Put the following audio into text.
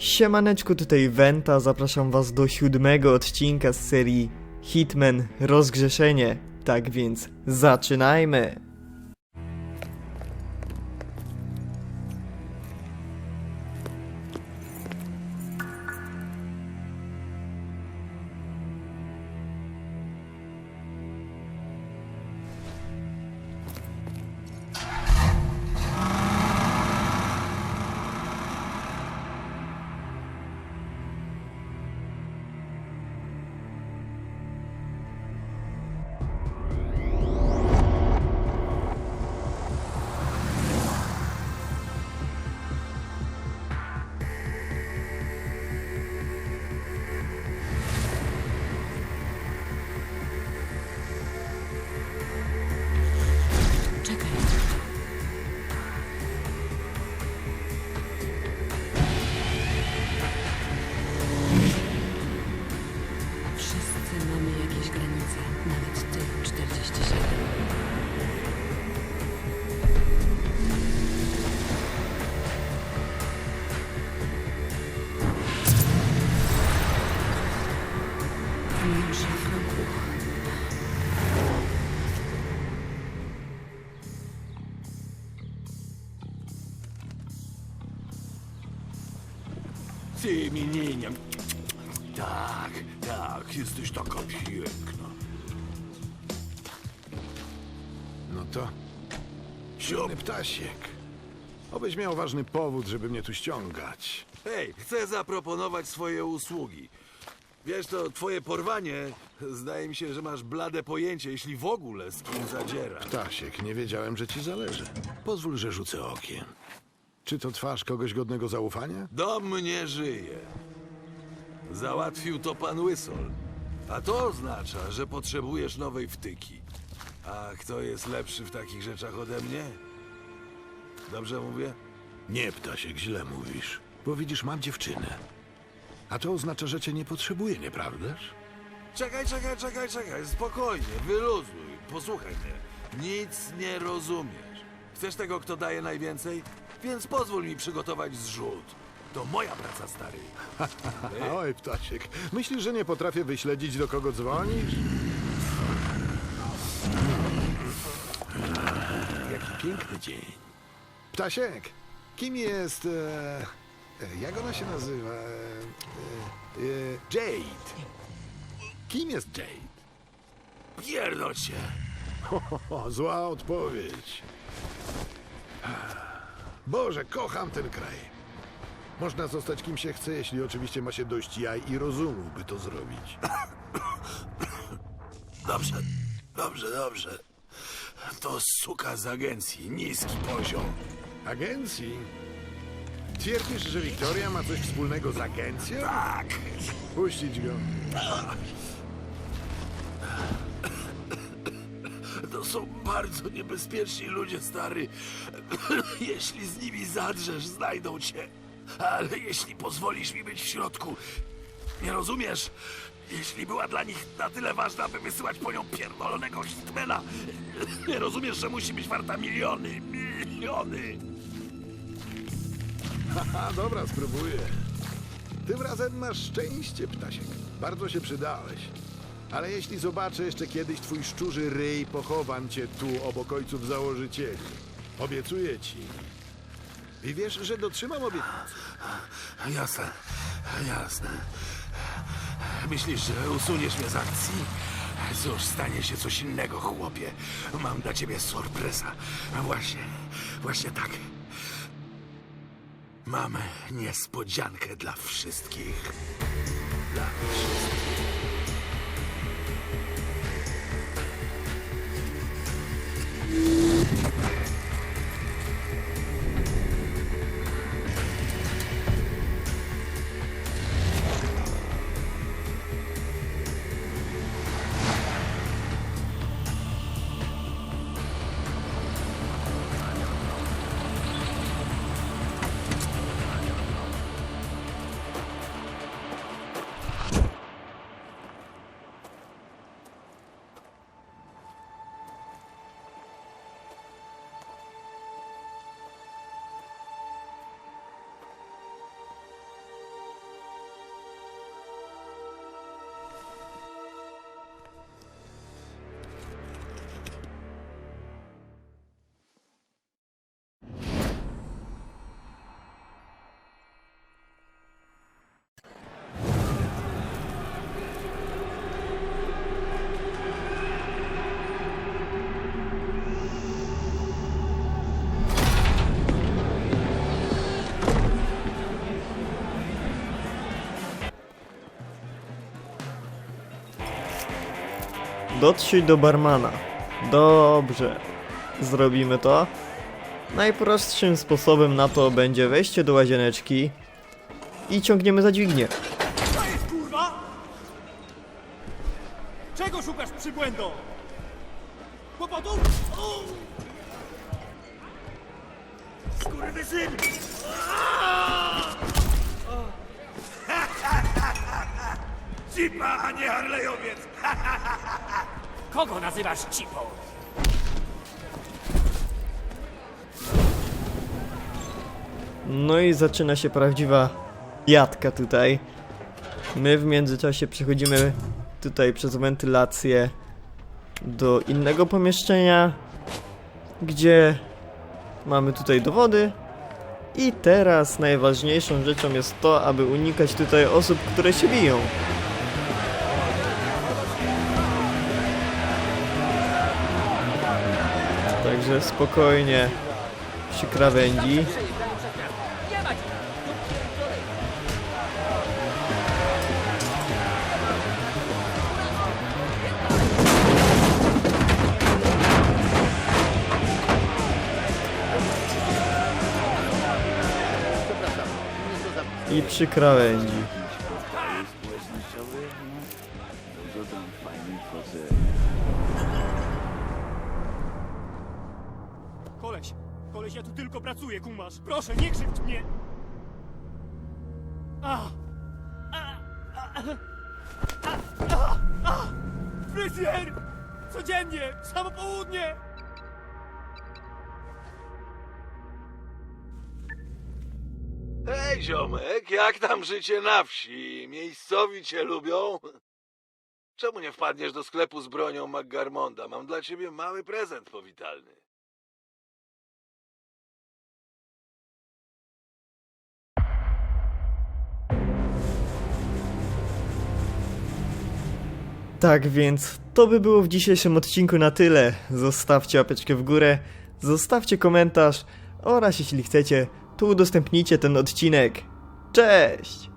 Siemaneczku, tutaj Wenta, zapraszam was do siódmego odcinka z serii Hitman Rozgrzeszenie. Tak więc zaczynajmy! Ty mi nie, nie. Tak, tak, jesteś taka piękna. No to silny ptasiek. Obyś miał ważny powód, żeby mnie tu ściągać. Hej, chcę zaproponować swoje usługi. Wiesz, to twoje porwanie, zdaje mi się, że masz blade pojęcie, jeśli w ogóle z kim zadziera. Ptasiek, nie wiedziałem, że ci zależy. Pozwól, że rzucę okiem. Czy to twarz kogoś godnego zaufania? Do mnie żyje. Załatwił to pan Łysol. A to oznacza, że potrzebujesz nowej wtyki. A kto jest lepszy w takich rzeczach ode mnie? Dobrze mówię? Nie, ptasiek, źle mówisz. Bo widzisz, mam dziewczynę. A to oznacza, że cię nie potrzebuję, nieprawdaż? Czekaj, czekaj, czekaj, czekaj, spokojnie, wyluzuj, posłuchaj mnie. Nic nie rozumiesz. Chcesz tego, kto daje najwięcej? Więc pozwól mi przygotować zrzut. To moja praca, stary. Oj, ptasiek, myślisz, że nie potrafię wyśledzić, do kogo dzwonisz? Jaki piękny dzień. Ptasiek, kim jest... E, e, jak ona się nazywa? E, e, Jade. Kim jest Jade? Pierdol się! Zła odpowiedź. Boże, kocham ten kraj. Można zostać kim się chce, jeśli oczywiście ma się dość jaj i rozumu, by to zrobić. Dobrze, dobrze, dobrze. To suka z agencji, niski poziom. Agencji? Twierdzisz, że Wiktoria ma coś wspólnego z agencją? Tak! Puścić go. To są bardzo niebezpieczni ludzie, stary. Jeśli z nimi zadrzesz, znajdą cię. Ale jeśli pozwolisz mi być w środku, nie rozumiesz? Jeśli była dla nich na tyle ważna, by wysyłać po nią pierdolonego hitmana, nie rozumiesz, że musi być warta miliony, miliony. A dobra, spróbuję. Tym razem masz szczęście, ptasiek. Bardzo się przydałeś. Ale jeśli zobaczę jeszcze kiedyś twój szczurzy ryj, pochowam cię tu obok ojców założycieli. Obiecuję ci. I wiesz, że dotrzymam obietnicy. Jasne, jasne. Myślisz, że usuniesz mnie z akcji? Cóż, stanie się coś innego, chłopie. Mam dla ciebie sorpresa. Właśnie, właśnie tak. Mamy niespodziankę dla wszystkich. Dla wszystkich. Dotrzyj do barmana. Dobrze. Zrobimy to. Najprostszym sposobem na to będzie wejście do łazieneczki i ciągniemy za dźwignię. Co jest kurwa? Czego szukasz przybłędo? Kłopotów? Skurwysyn! Cipa, a nie Harlejowiec! Kogo nazywasz cipą? No i zaczyna się prawdziwa jadka tutaj. My w międzyczasie przechodzimy tutaj przez wentylację do innego pomieszczenia, gdzie mamy tutaj dowody. I teraz najważniejszą rzeczą jest to, aby unikać tutaj osób, które się biją. Spokojnie przy krawędzi. I przy krawędzi. Koleś, koleś, ja tu tylko pracuję, kumasz. Proszę, nie krzywdź mnie. A! A! A! A! A! Fryzjer! Codziennie, samo południe! Hej, ziomek, jak tam życie na wsi? Miejscowi cię lubią? Czemu nie wpadniesz do sklepu z bronią McGarmonda? Mam dla ciebie mały prezent powitalny. Tak więc to by było w dzisiejszym odcinku na tyle. Zostawcie łapeczkę w górę, zostawcie komentarz oraz jeśli chcecie, to udostępnijcie ten odcinek. Cześć!